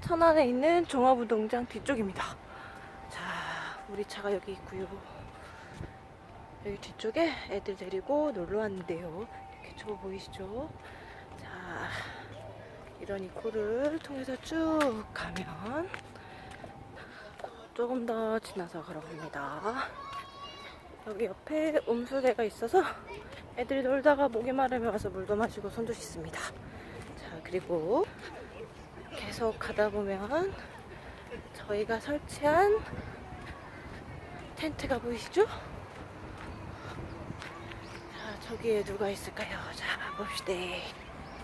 천안에 있는 종합운동장 뒤쪽입니다. 자, 우리 차가 여기 있고요. 여기 뒤쪽에 애들 데리고 놀러 왔는데요. 이렇게 좁아 보이시죠? 자, 이런 이코를 통해서 쭉 가면 조금 더 지나서 걸어갑니다. 여기 옆에 음수대가 있어서 애들이 놀다가 목이 마르면 와서 물도 마시고 손도 씻습니다. 자, 그리고 계속 가다 보면 저희가 설치한 텐트가 보이시죠? 자, 저기에 누가 있을까요? 자, 봅시다.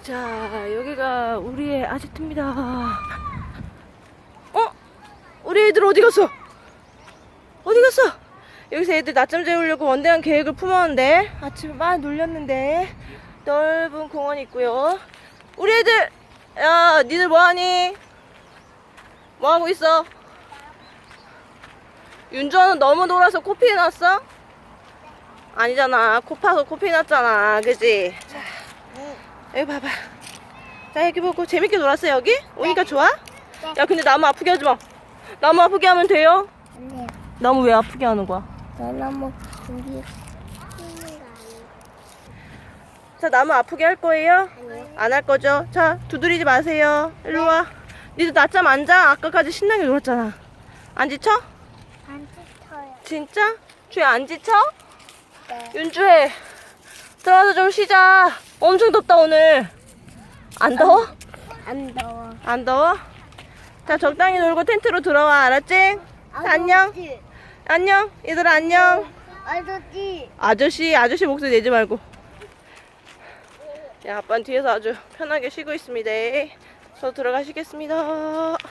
자, 여기가 우리의 아지트입니다. 어? 우리 애들 어디 갔어? 어디 갔어? 여기서 애들 낮잠 재우려고 원대한 계획을 품었는데 아침에 많이 놀렸는데 넓은 공원이 있고요. 우리 애들 야 니들 뭐하니? 뭐하고 있어? 윤주아는 너무 놀아서 코피 났어? 아니잖아 코 파서 코피 났잖아 그지? 자 여기 봐봐 자 여기 보고 재밌게 놀았어 여기? 오니까 좋아? 야 근데 나무 아프게 하지 마 나무 아프게 하면 돼요? 아니야. 나무 왜 아프게 하는 거야? 너무 우리 자 나무 아프게 할 거예요? 안 할 거죠? 자 두드리지 마세요 일로 와 니들 낮잠 안 자? 아까까지 신나게 놀았잖아 안 지쳐? 안 찢어요. 진짜? 주혜 안 지쳐? 네. 윤주혜 들어와서 좀 쉬자 엄청 덥다 오늘 안 더워? 안 더워. 안 더워? 자 적당히 놀고 텐트로 들어와 알았지? 안녕 안녕 얘들아 안녕 아저씨. 아저씨 아저씨 목소리 내지 말고 야 아빠는 뒤에서 아주 편하게 쉬고 있습니다. 저 들어가시겠습니다. 끝